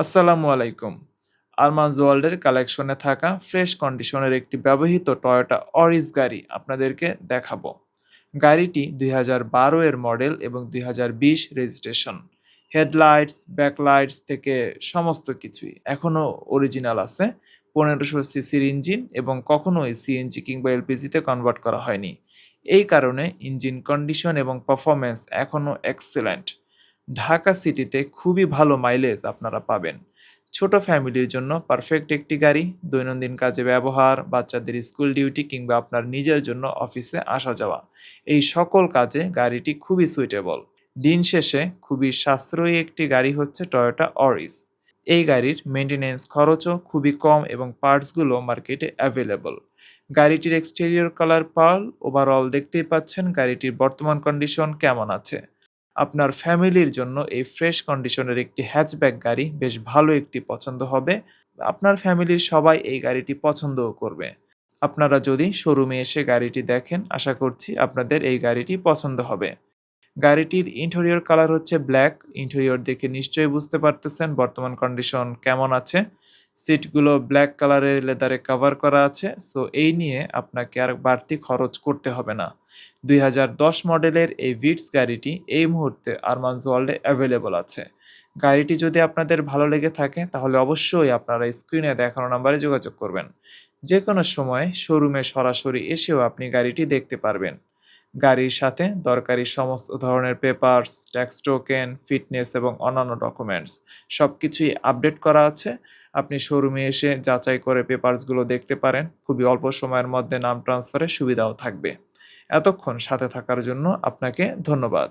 আসসালামু আলাইকুম। আরমানজ ওয়ার্ল্ডের কালেকশনে থাকা ফ্রেশ কন্ডিশনের একটি ব্যবহৃত টয়োটা অরিজ গাড়ি আপনাদেরকে দেখাবো। গাড়িটি দুই হাজার বারো এর মডেল এবং দুই হাজার বিশ রেজিস্ট্রেশন হেডলাইটস ব্যাকলাইটস থেকে সমস্ত কিছুই এখনও অরিজিনাল আছে। পনেরোশো সিসির ইঞ্জিন এবং কখনোই সিএনজি কিংবা এলপিজিতে কনভার্ট করা হয়নি। এই কারণে ইঞ্জিন কন্ডিশন এবং পারফরমেন্স এখনও এক্সেলেন্ট ঢাকা সিটিতে খুবই ভালো মাইলেজ আপনারা পাবেন। ছোট ফ্যামিলির জন্য পারফেক্ট একটি গাড়ি, দৈনন্দিন কাজে ব্যবহার, বাচ্চাদের স্কুল ডিউটি কিংবা আপনার নিজের জন্য অফিসে আসা যাওয়া। এই সকল কাজে গাড়িটি খুবই সুইটেবল দিন শেষে খুবই সাশ্রয়ী একটি গাড়ি হচ্ছে টয়োটা অরিস এই গাড়ির মেনটেনেন্স খরচও খুবই কম এবং পার্টসগুলো মার্কেটে অ্যাভেলেবল গাড়িটির এক্সটেরিয়র কালার পার্ল ওভারঅল দেখতেই পাচ্ছেন গাড়িটির বর্তমান কন্ডিশন কেমন আছে। আপনার ফ্যামিলির জন্য এই ফ্রেশ কন্ডিশনের একটি হ্যাচব্যাক গাড়ি বেশ ভালো একটি পছন্দ হবে। আপনার ফ্যামিলির সবাই এই গাড়িটি পছন্দও করবে। আপনারা যদি শোরুমে এসে গাড়িটি দেখেন, আশা করছি আপনাদের এই গাড়িটি পছন্দ হবে। গাড়িটির ইন্টেরিয়র কালার হচ্ছে ব্ল্যাক ইন্টেরিয়র দেখে নিশ্চয়ই বুঝতে পারতেছেন বর্তমান কন্ডিশন কেমন আছে। সিটগুলো ব্ল্যাক কালারের লেদারে কভার করা আছে। সো এই নিয়ে আপনাকে আর বাড়তি খরচ করতে হবে না। দুই মডেলের এই ভিটস গাড়িটি এই মুহূর্তে আরমানস ওয়ার্ল্ডে অ্যাভেলেবল আছে। গাড়িটি যদি আপনাদের ভালো লেগে থাকে, তাহলে অবশ্যই আপনারা স্ক্রিনে দেখানো নাম্বারে যোগাযোগ করবেন। যে কোনো সময় শোরুমে সরাসরি এসেও আপনি গাড়িটি দেখতে পারবেন। গাড়ির সাথে দরকারি সমস্ত ধরনের পেপারস ট্যাক্স টোকেন ফিটনেস এবং অন্যান্য ডকুমেন্টস সব কিছুই আপডেট করা আছে। আপনি শোরুমে এসে যাচাই করে পেপারসগুলো দেখতে পারেন। খুবই অল্প সময়ের মধ্যে নাম ট্রান্সফারের সুবিধাও থাকবে। এতক্ষণ সাথে থাকার জন্য আপনাকে ধন্যবাদ।